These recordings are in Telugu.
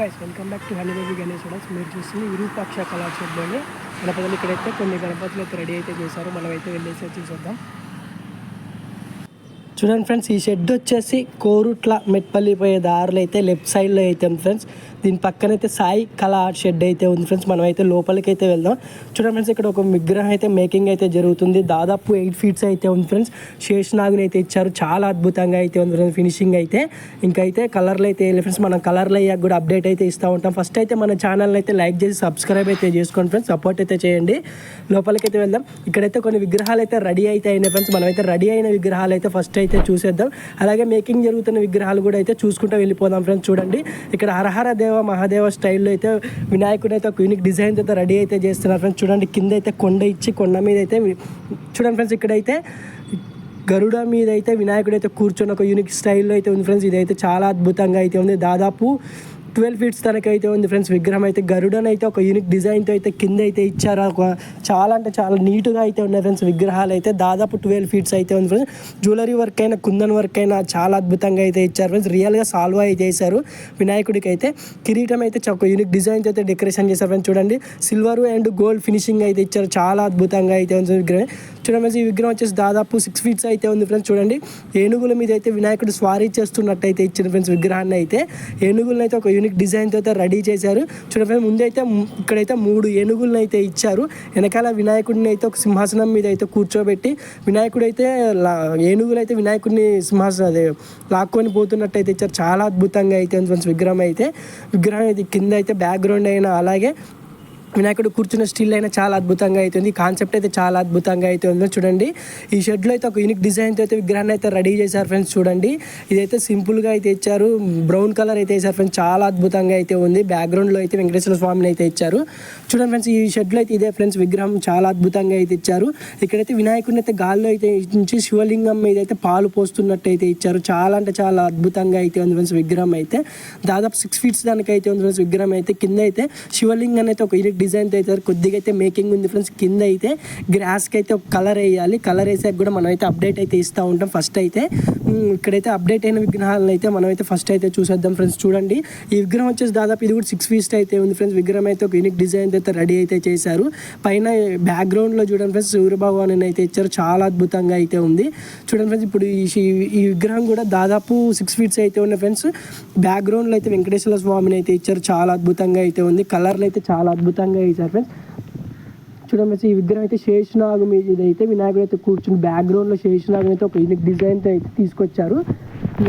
Guys welcome back to honey baby Ganesh hotels మీరు చూస్తుంది విరూపాక్ష కళాక్షేత్రంలోని గణపతులు ఇక్కడైతే కొన్ని గణపతులు అయితే రెడీ అయితే చేశారు. మనం అయితే వెళ్ళేసి చూసేద్దాం. చూడండి ఫ్రెండ్స్ ఈ షెడ్ వచ్చేసి కోరుట్ల మెట్పల్లి పోయే దారిలో అయితే లెఫ్ట్ సైడ్లో అయితే ఫ్రెండ్స్ దీని పక్కన అయితే సాయి కళా ఆర్ట్ షెడ్ అయితే ఉంది ఫ్రెండ్స్. మనం అయితే లోపలికి అయితే వెళ్దాం. చూడండి ఫ్రెండ్స్ ఇక్కడ ఒక విగ్రహం అయితే మేకింగ్ అయితే జరుగుతుంది. దాదాపు ఎయిట్ ఫీట్స్ అయితే ఉంది ఫ్రెండ్స్. శేషనాగుని అయితే ఇచ్చారు. చాలా అద్భుతంగా అయితే ఉంది ఫ్రెండ్స్ ఫినిషింగ్ అయితే. ఇంకా అయితే కలర్లు అయితే ఫ్రెండ్స్ మనం కలర్లు అయ్యాక కూడా అప్డేట్ అయితే ఇస్తూ ఉంటాం. ఫస్ట్ అయితే మన ఛానల్ అయితే లైక్ చేసి సబ్స్క్రైబ్ అయితే చేసుకోండి ఫ్రెండ్స్. సపోర్ట్ అయితే చేయండి. లోపలికి అయితే వెళ్దాం. ఇక్కడైతే కొన్ని విగ్రహాలు అయితే రెడీ అయితే అయినాయి ఫ్రెండ్స్. మనం అయితే రెడీ అయిన విగ్రహాలు అయితే ఫస్ట్ అయితే చూసేద్దాం. అలాగే మేకింగ్ జరుగుతున్న విగ్రహాలు కూడా అయితే చూసుకుంటూ వెళ్ళిపోదాం ఫ్రెండ్స్. చూడండి. ఇక్కడ హరహర దేవ మహాదేవ స్టైల్లో అయితే వినాయకుడు అయితే ఒక యూనిక్ డిజైన్ అయితే రెడీ అయితే చేస్తున్నారు ఫ్రెండ్స్. చూడండి కింద అయితే కొండ ఇచ్చి కొండ మీద అయితే చూడండి ఫ్రెండ్స్ ఇక్కడైతే గరుడ మీద అయితే వినాయకుడు అయితే కూర్చొని ఒక యూనిక్ స్టైల్లో అయితే ఉంది ఫ్రెండ్స్. ఇదైతే చాలా అద్భుతంగా అయితే ఉంది. దాదాపు ట్వెల్వ్ ఫీట్స్ తనకైతే ఉంది ఫ్రెండ్స్. విగ్రహం అయితే గరుడన్ అయితే ఒక యూనిక్ డిజైన్తో అయితే కింద అయితే ఇచ్చారు. ఒక చాలా అంటే చాలా నీట్గా అయితే ఉన్నాయి ఫ్రెండ్స్ విగ్రహాలు అయితే దాదాపు ట్వెల్వ్ ఫీట్స్ అయితే ఉంది ఫ్రెండ్స్. జ్యువెలరీ వర్క్ అయినా కుందన్ వర్క్ అయినా చాలా అద్భుతంగా అయితే ఇచ్చారు ఫ్రెండ్స్. రియల్గా సాల్వ్ అయితే చేశారు. వినాయకుడికి అయితే కిరీటం అయితే ఒక యూనిక్ డిజైన్ అయితే డెకరేషన్ చేశారు ఫ్రెండ్స్. చూడండి. సిల్వర్ అండ్ గోల్డ్ ఫినిషింగ్ అయితే ఇచ్చారు. చాలా అద్భుతంగా అయితే ఉంది విగ్రహం. చూడండి ఫ్రెండ్స్ ఈ విగ్రహం వచ్చేసి దాదాపు సిక్స్ ఫీట్స్ అయితే ఉంది ఫ్రెండ్స్. చూడండి. ఏనుగుల మీద అయితే వినాయకుడు స్వారీ చేస్తున్నట్టు అయితే ఇచ్చిన ఫ్రెండ్స్ విగ్రహాన్ని అయితే. ఏనుగులను అయితే ఒక యూనిక్ డిజైన్తో అయితే రెడీ చేశారు. చూడండి ముందైతే ముందు అయితే ఇక్కడైతే మూడు ఏనుగులను అయితే ఇచ్చారు. వెనకాల వినాయకుడిని అయితే ఒక సింహాసనం మీద అయితే కూర్చోబెట్టి వినాయకుడు అయితే లా- ఏనుగులు అయితే వినాయకుడిని సింహాసనం అదే లాక్కొని పోతున్నట్టు అయితే ఇచ్చారు. చాలా అద్భుతంగా అయితే ఫ్రెండ్స్ విగ్రహం అయితే. విగ్రహం అయితే కింద అయితే బ్యాక్గ్రౌండ్ అయినా అలాగే వినాయకుడు కూర్చున్న స్టిల్ అయినా చాలా అద్భుతంగా అవుతుంది కాన్సెప్ట్ అయితే చాలా అద్భుతంగా అయితే ఉందో చూడండి. ఈ షెడ్లో అయితే ఒక యూనిక్ డిజైన్తో అయితే విగ్రహాన్ని అయితే రెడీ చేశారు ఫ్రెండ్స్ చూడండి. ఇదైతే సింపుల్గా అయితే ఇచ్చారు. బ్రౌన్ కలర్ అయితే వేశారు ఫ్రెండ్స్ చాలా అద్భుతంగా అయితే ఉంది. బ్యాక్గ్రౌండ్లో అయితే వెంకటేశ్వర స్వామిని అయితే ఇచ్చారు. చూడండి ఫ్రెండ్స్ ఈ షెడ్లో అయితే ఇదే ఫ్రెండ్స్ విగ్రహం చాలా అద్భుతంగా అయితే ఇచ్చారు. ఇక్కడైతే వినాయకుడిని అయితే గాల్లో అయితే ఇచ్చి శివలింగం మీద అయితే పాలు పోస్తున్నట్టు అయితే ఇచ్చారు. చాలా అంటే చాలా అద్భుతంగా అయితే ఉంది ఫ్రెండ్స్ విగ్రహం అయితే. దాదాపు సిక్స్ ఫీట్స్ దానికి అయితే ఉంది ఫ్రెండ్స్ విగ్రహం అయితే. కింద అయితే శివలింగం అయితే ఒక యూనిక్ డిజైన్ అయితే కొద్దిగా అయితే మేకింగ్ ఉంది ఫ్రెండ్స్. కింద అయితే గ్రాస్కి అయితే ఒక కలర్ వేయాలి. కలర్ వేసాక కూడా మనం అయితే అప్డేట్ అయితే ఇస్తూ ఉంటాం ఫస్ట్ అయితే. ఇక్కడైతే అప్డేట్ అయిన విగ్రహాలను అయితే మనం అయితే ఫస్ట్ అయితే చూసేద్దాం ఫ్రెండ్స్. చూడండి. ఈ విగ్రహం వచ్చేసి దాదాపు ఇది కూడా సిక్స్ ఫీస్ట్ అయితే ఉంది ఫ్రెండ్స్. విగ్రహం అయితే ఒక యూనిక్ డిజైన్ అయితే రెడీ అయితే చేశారు. పైన బ్యాక్గ్రౌండ్లో చూడండి ఫ్రెండ్స్ సూర్యభగవాన్ అయితే ఇచ్చారు. చాలా అద్భుతంగా అయితే ఉంది. చూడండి ఫ్రెండ్స్ ఇప్పుడు ఈ ఈ- ఈ విగ్రహం కూడా దాదాపు సిక్స్ ఫీట్స్ అయితే ఉన్నాయి ఫ్రెండ్స్. బ్యాక్గ్రౌండ్లో అయితే వెంకటేశ్వర స్వామిని అయితే ఇచ్చారు. చాలా అద్భుతంగా అయితే ఉంది. కలర్లు అయితే చాలా అద్భుతంగా ఇచ్చారు ఫ్రెండ్స్. చూడండి ఫ్రెండ్స్ ఈ విగ్రహం అయితే శేషనాగ్ మీద అయితే వినాయకుడు అయితే కూర్చుని బ్యాక్గ్రౌండ్లో శేషనాగ్ అయితే ఒక యూనిక్ డిజైన్తో అయితే తీసుకొచ్చారు.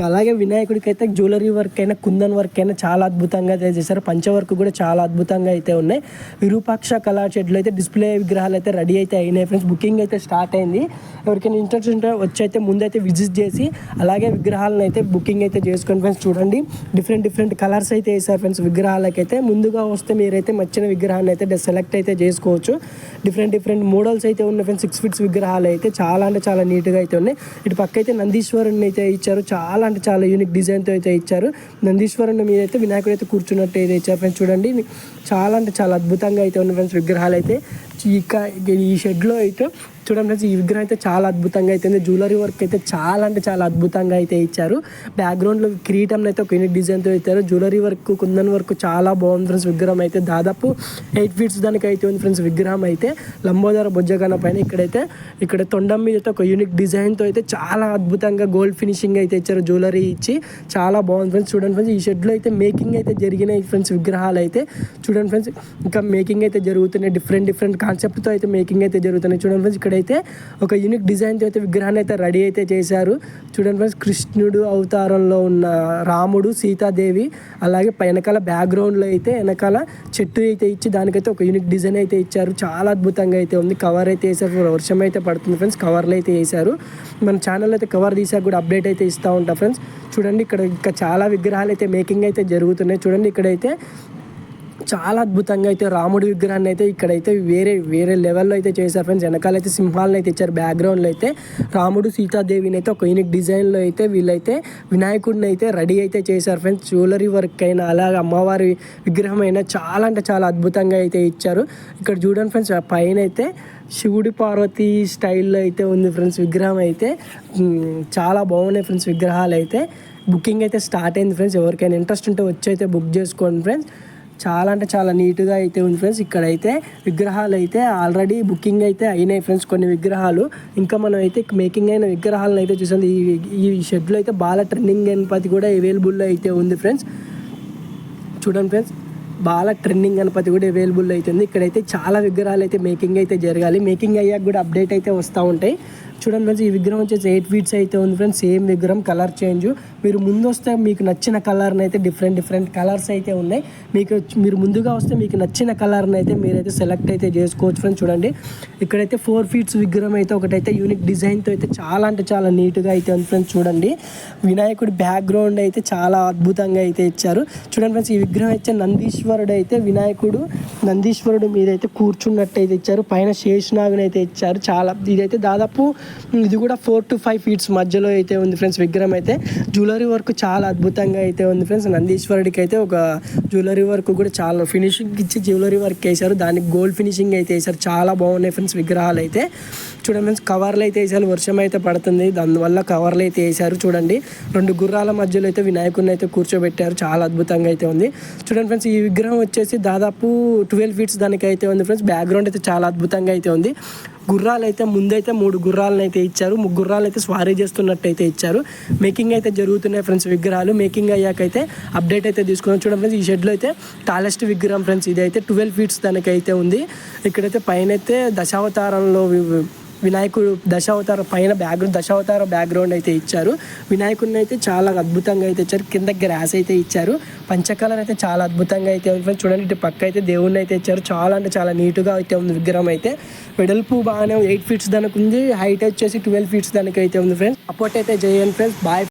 అలాగే వినాయకుడికి అయితే జ్యువెలరీ వర్క్ అయినా కుందన్ వర్క్ అయినా చాలా అద్భుతంగా అయితే చేశారు. పంచ వర్క్ కూడా చాలా అద్భుతంగా అయితే ఉన్నాయి. విరూపాక్ష కళా చెట్లు అయితే డిస్ప్లే విగ్రహాలు అయితే రెడీ అయితే అయినాయి ఫ్రెండ్స్. బుకింగ్ అయితే స్టార్ట్ అయింది. ఎవరికైనా ఇంట్రెస్ట్ ఉంటే వచ్చి అయితే ముందైతే విజిట్ చేసి అలాగే విగ్రహాలను అయితే బుకింగ్ అయితే చేసుకోండి ఫ్రెండ్స్. చూడండి డిఫరెంట్ డిఫరెంట్ కలర్స్ అయితే వేసారు ఫ్రెండ్స్ విగ్రహాలకైతే. ముందుగా వస్తే మీరైతే నచ్చిన విగ్రహాన్ని అయితే సెలెక్ట్ అయితే చేసుకోవచ్చు. డిఫరెంట్ డిఫరెంట్ మోడల్స్ అయితే ఉన్నాయి ఫ్రెండ్స్. సిక్స్ ఫీట్స్ విగ్రహాలు అయితే చాలా అంటే చాలా నీట్గా అయితే ఉన్నాయి. ఇటు పక్క అయితే నందీశ్వరుని అయితే ఇచ్చారు. చాలా అంటే చాలా యూనిక్ డిజైన్తో అయితే ఇచ్చారు. నందీశ్వరుని మీద అయితే వినాయకుడు అయితే కూర్చున్నట్టు అయితే ఇచ్చారు. ఫ్రెండ్స్ చూడండి చాలా అంటే చాలా అద్భుతంగా అయితే ఉన్న ఫ్రెండ్స్ విగ్రహాలు అయితే. ఇక ఈ షెడ్లో అయితే చూడండి ఫ్రెండ్స్ ఈ విగ్రహం అయితే చాలా అద్భుతంగా అయితే ఉంది. జ్యువెలరీ వర్క్ అయితే చాలా అంటే చాలా అద్భుతంగా అయితే ఇచ్చారు. బ్యాక్గ్రౌండ్లో కిరీటం అయితే ఒక యూనిక్ డిజైన్తో ఇచ్చారు. జ్యువెలరీ వర్క్ కుందన్ వర్క్ చాలా బాగుంది ఫ్రెండ్స్ విగ్రహం అయితే. దాదాపు ఎయిట్ ఫీట్స్ దానికి అయితే ఉంది ఫ్రెండ్స్ విగ్రహం అయితే. లంబోదర బుజ్జగన పైన ఇక్కడైతే ఇక్కడ తొండం మీద అయితే ఒక యూనిక్ డిజైన్తో అయితే చాలా అద్భుతంగా గోల్డ్ ఫినిషింగ్ అయితే ఇచ్చారు. జ్యువెలరీ ఇచ్చి చాలా బాగుంది ఫ్రెండ్స్. చూడండి ఫ్రెండ్స్ ఈ షెడ్లో అయితే మేకింగ్ అయితే జరిగినాయి ఫ్రెండ్స్ విగ్రహాలు అయితే. చూడండి ఫ్రెండ్స్ ఇంకా మేకింగ్ అయితే జరుగుతున్నాయి. డిఫరెంట్ డిఫరెంట్ కాన్సెప్ట్తో అయితే మేకింగ్ అయితే జరుగుతున్నాయి. చూడండి ఫ్రెండ్స్ ఇక్కడైతే ఒక యూనిక్ డిజైన్తో అయితే విగ్రహాన్ని అయితే రెడీ అయితే చేశారు. చూడండి ఫ్రెండ్స్ కృష్ణుడు అవతారంలో ఉన్న రాముడు సీతాదేవి అలాగే వెనకాల బ్యాక్గ్రౌండ్లో అయితే వెనకాల చెట్టు అయితే ఇచ్చి దానికైతే ఒక యూనిక్ డిజైన్ అయితే ఇచ్చారు. చాలా అద్భుతంగా అయితే ఉంది. కవర్ అయితే వేసారు వర్షం అయితే పడుతుంది ఫ్రెండ్స్ కవర్లు అయితే వేసారు మన ఛానల్ అయితే కవర్ తీసాక కూడా అప్డేట్ అయితే ఇస్తూ ఉంటాం ఫ్రెండ్స్. చూడండి ఇక్కడ ఇంకా చాలా విగ్రహాలు అయితే మేకింగ్ అయితే జరుగుతున్నాయి. చూడండి ఇక్కడైతే చాలా అద్భుతంగా అయితే రాముడి విగ్రహాన్ని అయితే ఇక్కడైతే వేరే వేరే లెవెల్లో అయితే చేశారు ఫ్రెండ్స్ వెనకాల అయితే సింహాలను అయితే ఇచ్చారు. బ్యాక్గ్రౌండ్లో అయితే రాముడు సీతాదేవిని అయితే ఒక యూనిక్ డిజైన్లో అయితే వీళ్ళైతే వినాయకుడిని అయితే రెడీ అయితే చేశారు ఫ్రెండ్స్ జ్యువెలరీ వర్క్ అయినా అలాగే అమ్మవారి విగ్రహం అయినా చాలా అంటే చాలా అద్భుతంగా అయితే ఇచ్చారు. ఇక్కడ చూడండి ఫ్రెండ్స్ పైన అయితే శివుడి పార్వతి స్టైల్లో అయితే ఉంది ఫ్రెండ్స్ విగ్రహం అయితే. చాలా బాగున్నాయి ఫ్రెండ్స్ విగ్రహాలు అయితే. బుకింగ్ అయితే స్టార్ట్ అయింది ఫ్రెండ్స్ ఎవరికైనా ఇంట్రెస్ట్ ఉంటే వచ్చి అయితే బుక్ చేసుకోండి ఫ్రెండ్స్ చాలా అంటే చాలా నీట్గా అయితే ఉంది ఫ్రెండ్స్. ఇక్కడైతే విగ్రహాలు అయితే ఆల్రెడీ బుకింగ్ అయితే అయినాయి ఫ్రెండ్స్ కొన్ని విగ్రహాలు. ఇంకా మనం అయితే మేకింగ్ అయిన విగ్రహాలను అయితే చూసాం. ఈ ఈ షెడ్లో అయితే బాల ట్రెండింగ్ గణపతి కూడా అవైలబుల్లో అయితే ఉంది ఫ్రెండ్స్. చూడండి ఫ్రెండ్స్ బాగా ట్రెండింగ్ గణపతి కూడా అవైలబుల్ అవుతుంది ఇక్కడైతే చాలా విగ్రహాలు అయితే మేకింగ్ అయితే జరగాలి. మేకింగ్ అయ్యాక కూడా అప్డేట్ అయితే వస్తూ ఉంటాయి. చూడండి ఫ్రెండ్స్ ఈ విగ్రహం వచ్చేసి ఎయిట్ ఫీట్స్ అయితే ఉంది ఫ్రెండ్స్. సేమ్ విగ్రహం కలర్ చేంజ్ మీరు ముందు వస్తే మీకు నచ్చిన కలర్ని అయితే డిఫరెంట్ డిఫరెంట్ కలర్స్ అయితే ఉన్నాయి. మీకు మీరు ముందుగా వస్తే మీకు నచ్చిన కలర్ని అయితే మీరైతే సెలెక్ట్ అయితే చేసుకోవచ్చు ఫ్రెండ్స్. చూడండి ఇక్కడైతే ఫోర్ ఫీట్స్ విగ్రహం అయితే ఒకటైతే యూనిక్ డిజైన్తో అయితే చాలా అంటే చాలా నీట్గా అయితే ఉంది ఫ్రెండ్స్. చూడండి వినాయకుడి బ్యాక్గ్రౌండ్ అయితే చాలా అద్భుతంగా అయితే ఇచ్చారు. చూడండి ఫ్రెండ్స్ ఈ విగ్రహం అయితే నందీశ్వరుడు అయితే వినాయకుడు నందీశ్వరుడు మీద అయితే కూర్చున్నట్టు అయితే ఇచ్చారు. పైన శేషనాగుని అయితే ఇచ్చారు. చాలా ఇదైతే దాదాపు ఇది కూడా ఫోర్ టు ఫైవ్ ఫీట్స్ మధ్యలో అయితే ఉంది ఫ్రెండ్స్ విగ్రహం అయితే. జ్యువెలరీ వర్క్ చాలా అద్భుతంగా అయితే ఉంది ఫ్రెండ్స్ నందీశ్వరుడికి అయితే ఒక జ్యువెలరీ వర్క్ కూడా చాలా ఫినిషింగ్ ఇచ్చి జ్యువెలరీ వర్క్ వేశారు. దానికి గోల్డ్ ఫినిషింగ్ అయితే వేశారు. చాలా బాగున్నాయి ఫ్రెండ్స్ విగ్రహాలు అయితే. చూడండి ఫ్రెండ్స్ కవర్లు అయితే వేసారు వర్షం అయితే పడుతుంది. దానివల్ల కవర్లు అయితే వేశారు. చూడండి. రెండు గుర్రాల మధ్యలో అయితే వినాయకుడిని అయితే కూర్చోబెట్టారు. చాలా అద్భుతంగా అయితే ఉంది. చూడండి ఫ్రెండ్స్ ఈ విగ్రహం వచ్చేసి దాదాపు ట్వెల్వ్ ఫీట్స్ దానికి అయితే ఉంది ఫ్రెండ్స్ బ్యాక్గ్రౌండ్ అయితే చాలా అద్భుతంగా అయితే ఉంది. గుర్రాలు అయితే ముందైతే మూడు గుర్రాలను అయితే ఇచ్చారు. గుర్రాలు అయితే స్వారీ చేస్తున్నట్టు అయితే ఇచ్చారు. మేకింగ్ అయితే జరుగుతున్నాయి ఫ్రెండ్స్ విగ్రహాలు. మేకింగ్ అయ్యాకైతే అప్డేట్ అయితే తీసుకున్నాం. చూడండి ఫ్రెండ్స్ ఈ షెడ్లో అయితే టాలెస్ట్ విగ్రహం ఫ్రెండ్స్. ఇది అయితే ట్వెల్వ్ ఫీట్స్ దానికైతే ఉంది. ఇక్కడైతే పైన అయితే దశావతారంలో వినాయకుడు దశావతార పైన బ్యాక్గ్రౌండ్ దశావతార బ్యాక్గ్రౌండ్ అయితే ఇచ్చారు. వినాయకుడిని అయితే చాలా అద్భుతంగా అయితే ఇచ్చారు. కింద గ్రాస్ అయితే ఇచ్చారు. పంచకలర్ అయితే చాలా అద్భుతంగా అయితే ఉంది ఫ్రెండ్స్. చూడండి ఇటు పక్క అయితే దేవుడిని అయితే ఇచ్చారు. చాలా అంటే చాలా నీట్గా అయితే ఉంది విగ్రహం అయితే. వెడల్పు బాగానే ఎయిట్ ఫీట్స్ దానికి ఉంది హైట్ వచ్చేసి ట్వెల్వ్ ఫీట్స్ దానికి అయితే ఉంది ఫ్రెండ్స్. సపోర్ట్ అయితే చేయండి ఫ్రెండ్స్. బాయ్.